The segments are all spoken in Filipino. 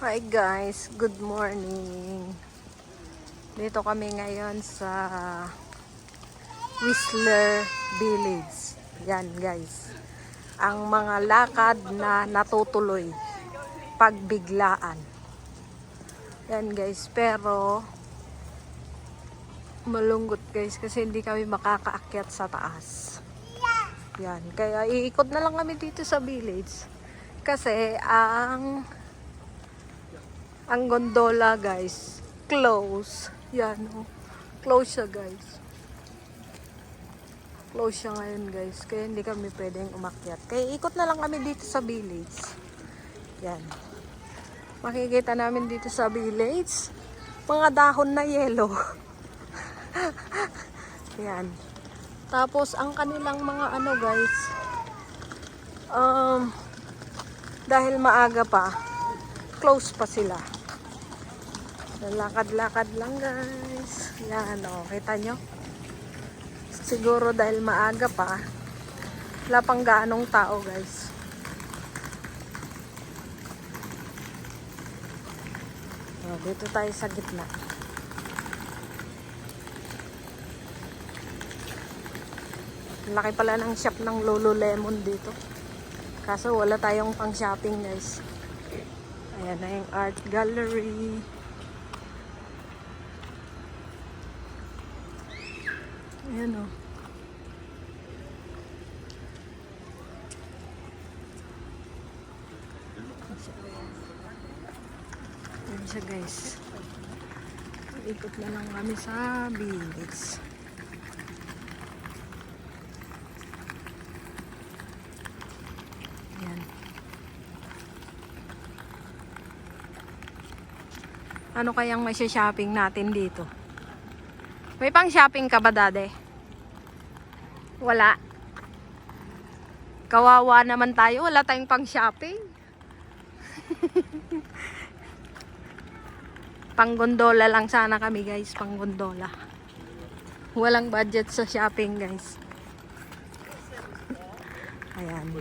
Hi guys, good morning. Dito kami ngayon sa Whistler Village. Yan guys. Ang mga lakad na natutuloy pagbiglaan. Yan guys, pero malunggot guys kasi hindi kami makakaakyat sa taas. Yan, kaya iikot na lang kami dito sa village. Kasi ang ang gondola guys. Close. Yan oh. close siya guys. Close siya ngayon guys. Kaya hindi kami pwedeng umakyat. Kaya ikot na lang kami dito sa village. Yan. Makikita namin dito sa village. Mga dahon na yellow yan. Tapos ang kanilang mga ano guys. Um dahil maaga pa close pa sila Lalakad-lakad lang guys. Yan o, kita nyo? Siguro dahil maaga pa, wala pang gaanong tao guys. O, dito tayo sa gitna. Laki pala ng shop ng Lululemon dito. Kaso wala tayong pang shopping guys. Ayan na yung art gallery. Ayan o. Ayan siya guys. Ikot na lang kami sa village. Ayan. Ano kayang may shopping natin dito? May pang shopping ka ba, dade? Wala. Kawawa naman tayo. Wala tayong pang shopping. pang gondola lang sana kami, guys. Pang gondola. Walang budget sa shopping, guys. Ayan.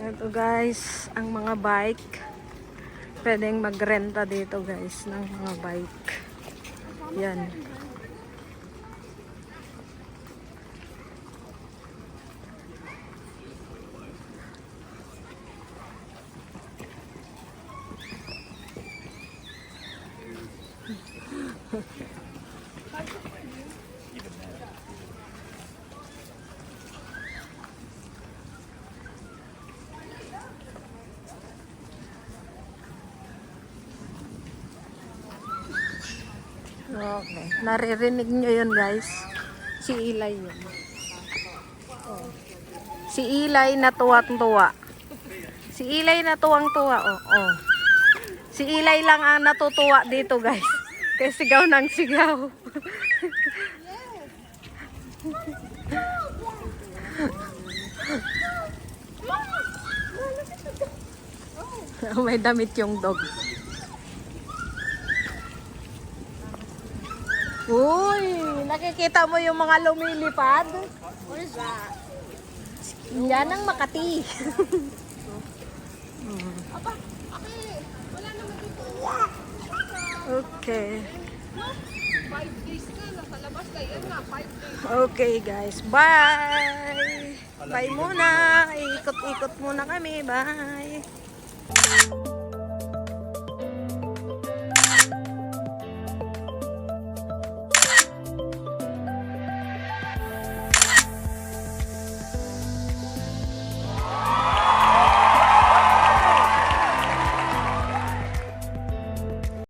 Ito guys, ang mga bike. Pwedeng magrenta dito guys ng mga bike. Yan. Okay. Naririnig nyo yun guys. Si Ilay yun. Oh. Si Ilay na tuwang-tuwa. Si Ilay na tuwang-tuwa. Oh. oh. Si Ilay lang ang natutuwa dito guys. Kaya sigaw ng sigaw. May damit yung dog. Uy, nakikita mo yung mga lumilipad? What is that? Yan ang Makati. Aba, okay. Wala naman dito. okay. Okay guys, bye! Bye muna! Ikot-ikot muna kami, bye!